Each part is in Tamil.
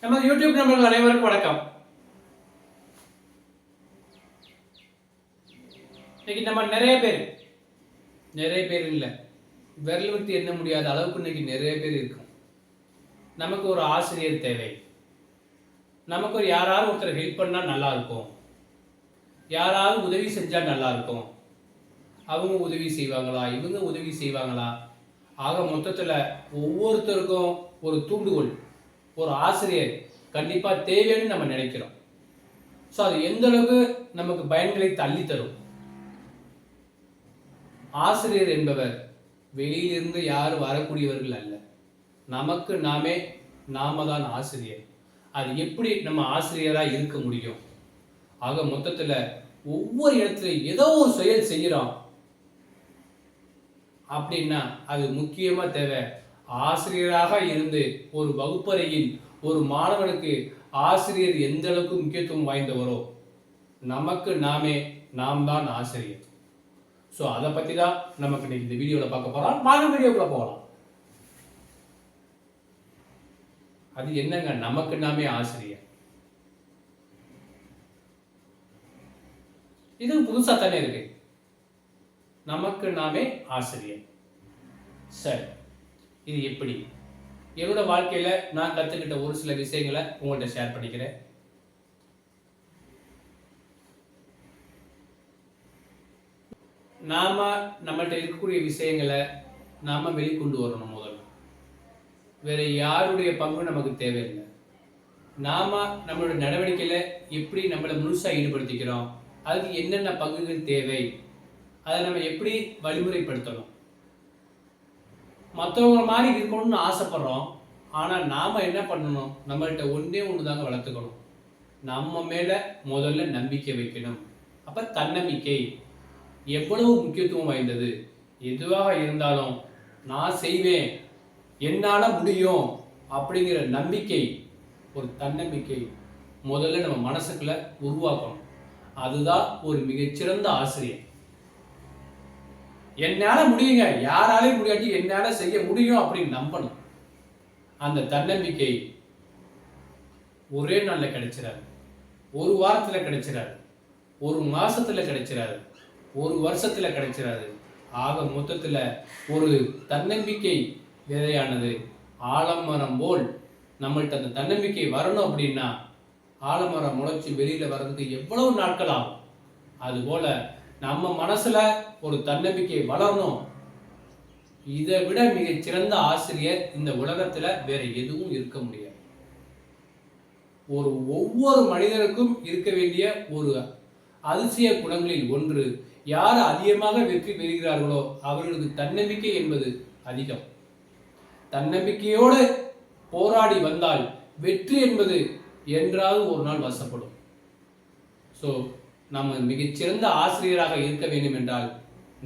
நமது யூடியூப் நம்பர்கள் அனைவருக்கும் வணக்கம். இன்னைக்கு நம்ம நிறைய பேர் நிறைய பேர் இல்லை. விரல் விட்டு எண்ண முடியாத அளவுக்கு இன்னைக்கு நிறைய பேர் இருக்கும். நமக்கு ஒரு ஆசிரியர் தேவை. நமக்கு ஒரு யாராவது ஒருத்தர் ஹெல்ப் பண்ணா நல்லா இருக்கும். யாராவது உதவி செஞ்சா நல்லா இருக்கும். அவங்க உதவி செய்வாங்களா? இவங்க உதவி செய்வாங்களா? ஆக மொத்தத்தில் ஒவ்வொருத்தருக்கும் ஒரு தூண்டுகோல். ஒரு ஆசிரியர் கண்டிப்பாக தேவைன்னு நம்ம நினைக்கிறோம். ஸோ அது எந்த அளவுக்கு நமக்கு பயன்களை தள்ளி தரும் ஆசிரியர் என்பவர் வெளியிலிருந்து யாரும் வரக்கூடியவர்கள் அல்ல. நமக்கு நாமே நாம தான் ஆசிரியர். அது எப்படி நம்ம ஆசிரியராக இருக்க முடியும்? ஆக மொத்தத்தில் ஒவ்வொரு இடத்துலையும் ஏதோ ஒரு செயல் செய்கிறோம் அப்படின்னா அது முக்கியமாக தேவை. ஆசிரியராக இருந்து ஒரு வகுப்பறையில் ஒரு மாணவனுக்கு ஆசிரியர் எந்த அளவுக்கு முக்கியத்துவம் வாய்ந்தவரோ நமக்கு நாமே நாம் தான் ஆசிரியர். ஸோ அதை பற்றி தான் நமக்கு இன்னைக்கு இந்த வீடியோவில் பார்க்க போகிறோம் மாணவ வீடியோக்குள்ள போகலாம். அது என்னங்க? நமக்கு நாமே ஆசிரியர். இது புதுசா தானே இருக்கு. நமக்கு நாமே ஆசிரியர். சரி. இது எப்படி? என்னோட வாழ்க்கையில் நான் கற்றுக்கிட்ட ஒரு சில விஷயங்களை உங்கள்கிட்ட ஷேர் பண்ணிக்கிறேன். நாம நம்மள்கிட்ட இருக்கக்கூடிய விஷயங்களை நாம் வெளிக்கொண்டு வரணும் முதல்ல. வேறு யாருடைய பங்கு நமக்கு தேவையில்லை. நாம நம்மளோட நடவடிக்கையில் எப்படி நம்மளை முழுசாக ஈடுபடுத்திக்கிறோம்? அதுக்கு என்னென்ன பங்குகள் தேவை? அதை நம்ம எப்படி வழிமுறைப்படுத்தணும்? மற்றவங்க மாதிரி இருக்கணும்னு ஆசைப்படுறோம். ஆனால் நாம் என்ன பண்ணணும்? நம்மகிட்ட ஒன்றே ஒன்று தாங்க வளர்த்துக்கணும். நம்ம மேலே முதல்ல நம்பிக்கை வைக்கணும். அப்போ தன்னம்பிக்கை எவ்வளவு முக்கியத்துவம் வாய்ந்தது? எதுவாக இருந்தாலும் நான் செய்வேன் என்னால் முடியும் அப்படிங்கிற நம்பிக்கை ஒரு தன்னம்பிக்கை முதல்ல நம்ம மனசுக்குள்ள உருவாக்கணும். அதுதான் ஒரு மிகச்சிறந்த ஆசிரியர். என்னால் முடியுங்க. யாராலையும் முடியாட்டி என்னால் செய்ய முடியும் அப்படின்னு நம்பணும். அந்த தன்னம்பிக்கை ஒரே நாளில் கிடைச்சிடாது ஒரு வாரத்தில் கிடைச்சிடாது ஒரு மாதத்தில் கிடைச்சிடாது ஒரு வருஷத்தில் கிடைச்சிடாது ஆக மொத்தத்தில் ஒரு தன்னம்பிக்கை விதையானது ஆலமரம் போல் நம்மள்ட்ட அந்த தன்னம்பிக்கை வரணும் அப்படின்னா ஆலமரம் முளைச்சி வெளியில் வர்றதுக்கு எவ்வளவு நாட்கள் ஆகும்? அதுபோல் நம்ம மனசுல ஒரு தன்னம்பிக்கை வளரணும். இதை விட மிகச்சிறந்த ஆசிரியர் இந்த உலகத்துல வேற எதுவும் இருக்க முடியாது. ஒரு ஒவ்வொரு மனிதனுக்கும் இருக்க வேண்டிய ஒரு அதிசய குணங்களில் ஒன்று யார் அதிகமாக வெற்றி பெறுகிறார்களோ அவர்களுக்கு தன்னம்பிக்கை என்பது அதிகம். தன்னம்பிக்கையோடு போராடி வந்தால் வெற்றி என்பது என்றாவது ஒரு நாள் வசப்படும். ஸோ நாம் மிகச்சிறந்த ஆசிரியராக இருக்க வேண்டும் என்றால்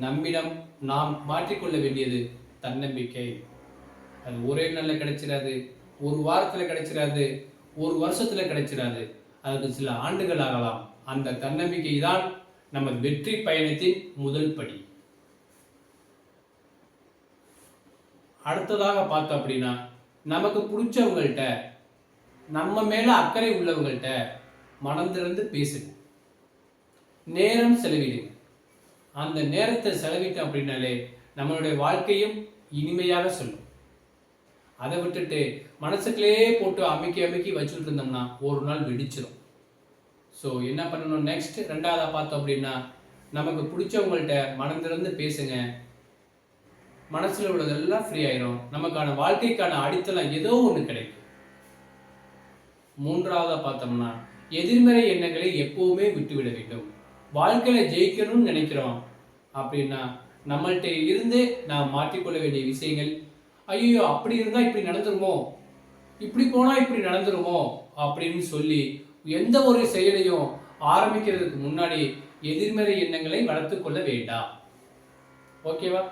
நம்மிடம் நாம் மாற்றிக்கொள்ள வேண்டியது தன்னம்பிக்கை. அது ஒரே நாளில் கிடைச்சிடாது ஒரு வாரத்தில் கிடைச்சிடாது ஒரு வருஷத்தில் கிடைச்சிடாது அதுக்கு சில ஆண்டுகள் ஆகலாம். அந்த தன்னம்பிக்கை தான் நமது வெற்றி பயணத்தின் முதல் படி. அடுத்ததாக பார்த்தோம் அப்படின்னா நமக்கு பிடிச்சவங்கள்ட்ட நம்ம மேலே அக்கறை உள்ளவங்கள்ட்ட மனம் திறந்து பேசுங்க. நேரம் செலவிடு. அந்த நேரத்தை செலவிட்டோம் அப்படின்னாலே நம்மளுடைய வாழ்க்கையும் இனிமையாக சொல்லும். அதை விட்டுட்டு மனசுக்குள்ளேயே போட்டு அமைக்கி அமைக்கி வச்சுட்டு இருந்தோம்னா ஒரு நாள் வெடிச்சிடும் ஸோ என்ன பண்ணணும் நெக்ஸ்ட் ரெண்டாவதாக பார்த்தோம் அப்படின்னா நமக்கு பிடிச்சவங்கள்ட்ட மனம் திறந்து பேசுங்க. மனசில் உள்ளதெல்லாம் ஃப்ரீ ஆயிரும். நமக்கான வாழ்க்கைக்கான அடித்தளம் ஏதோ ஒன்று கிடைக்கும். மூன்றாவதாக பார்த்தோம்னா எதிர்மறை எண்ணங்களை எப்போவுமே விட்டுவிட வேண்டும். வாழ்க்கையில ஜெயிக்கணும்னு நினைக்கிறோம். அப்படின்னா நம்மள்கிட்ட இருந்து நாம் மாற்றிக்கொள்ள வேண்டிய விஷயங்கள் ஐயோ அப்படி இருந்தால் இப்படி நடந்துருமோ? இப்படி போனால் இப்படி நடந்துருமோ? அப்படின்னு சொல்லி எந்த ஒரு செயலையும் ஆரம்பிக்கிறதுக்கு முன்னாடி எதிர்மறை எண்ணங்களை வளர்த்து கொள்ள வேண்டாம். ஓகேவா?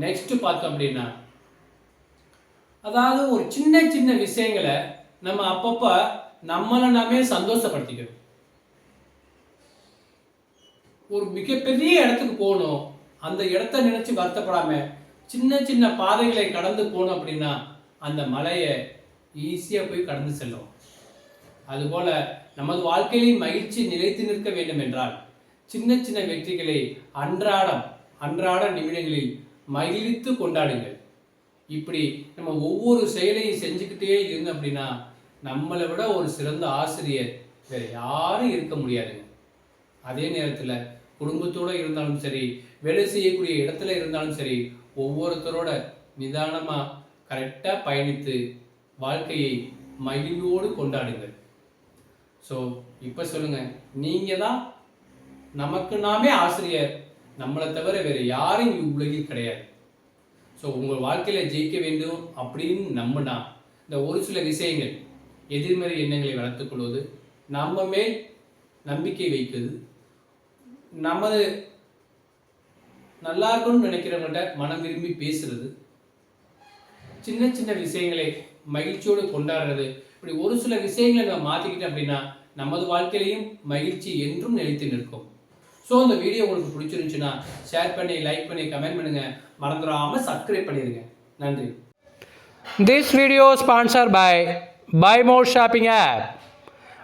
நெக்ஸ்ட் பார்த்தோம் அப்படின்னா அதாவது ஒரு சின்ன சின்ன விஷயங்களை நம்ம அப்பப்போ நம்மளை நாமே சந்தோஷப்படுத்திக்கணும். ஒரு மிகப்பெரிய இடத்துக்கு போகணும். அந்த இடத்த நினைச்சு வருத்தப்படாம சின்ன சின்ன பாதைகளை கடந்து போனோம் அப்படின்னா அந்த மலையை ஈஸியாக போய் கடந்து செல்லும் அதுபோல நமது வாழ்க்கையில் மகிழ்ச்சி நிலைத்து நிற்க வேண்டும் என்றால் சின்ன சின்ன வெற்றிகளை அன்றாடம் அன்றாட நிமிடங்களில் மகிழ்த்து கொண்டாடுங்கள். இப்படி நம்ம ஒவ்வொரு செயலையும் செஞ்சுக்கிட்டே இருந்தோம் அப்படின்னா நம்மளை விட ஒரு சிறந்த ஆசிரியர் வேறு யாரும் இருக்க முடியாதுங்க. அதே நேரத்தில் குடும்பத்தோடு இருந்தாலும் சரி வேலை செய்யக்கூடிய இடத்துல இருந்தாலும் சரி ஒவ்வொருத்தரோட நிதானமாக கரெக்டாக பயணித்து வாழ்க்கையை மகிழ்வோடு கொண்டாடுங்கள். ஸோ இப்போ சொல்லுங்கள் நீங்கள் தான் நமக்கு நாமே ஆசிரியர். நம்மளை தவிர வேறு யாரும் உலகில் கிடையாது. ஸோ உங்கள் வாழ்க்கையில் ஜெயிக்க வேண்டும் அப்படின்னு நம்பினா இந்த ஒரு சில விஷயங்கள் எதிர்மறை எண்ணங்களை வளர்த்துக்கொள்வது நம்ம மேல் நம்பிக்கை வைக்கிறது நமது நல்லா இருக்கணும்னு நினைக்கிறவங்கள்ட்ட மனம் விரும்பி பேசுறது சின்ன சின்ன விஷயங்களை மகிழ்ச்சியோடு கொண்டாடுறது இப்படி ஒரு சில விஷயங்களை நம்ம மாற்றிக்கிட்டோம் அப்படின்னா நமது வாழ்க்கையிலையும் மகிழ்ச்சி என்றும் நிலைத்து நிற்கும். ஸோ இந்த வீடியோ உங்களுக்கு பிடிச்சிருந்துச்சுன்னா ஷேர் பண்ணி லைக் பண்ணி கமெண்ட் பண்ணுங்க. மறந்துடாம சப்ஸ்கிரைப் பண்ணிடுங்க. நன்றி. This video sponsor by Buy Mode shopping app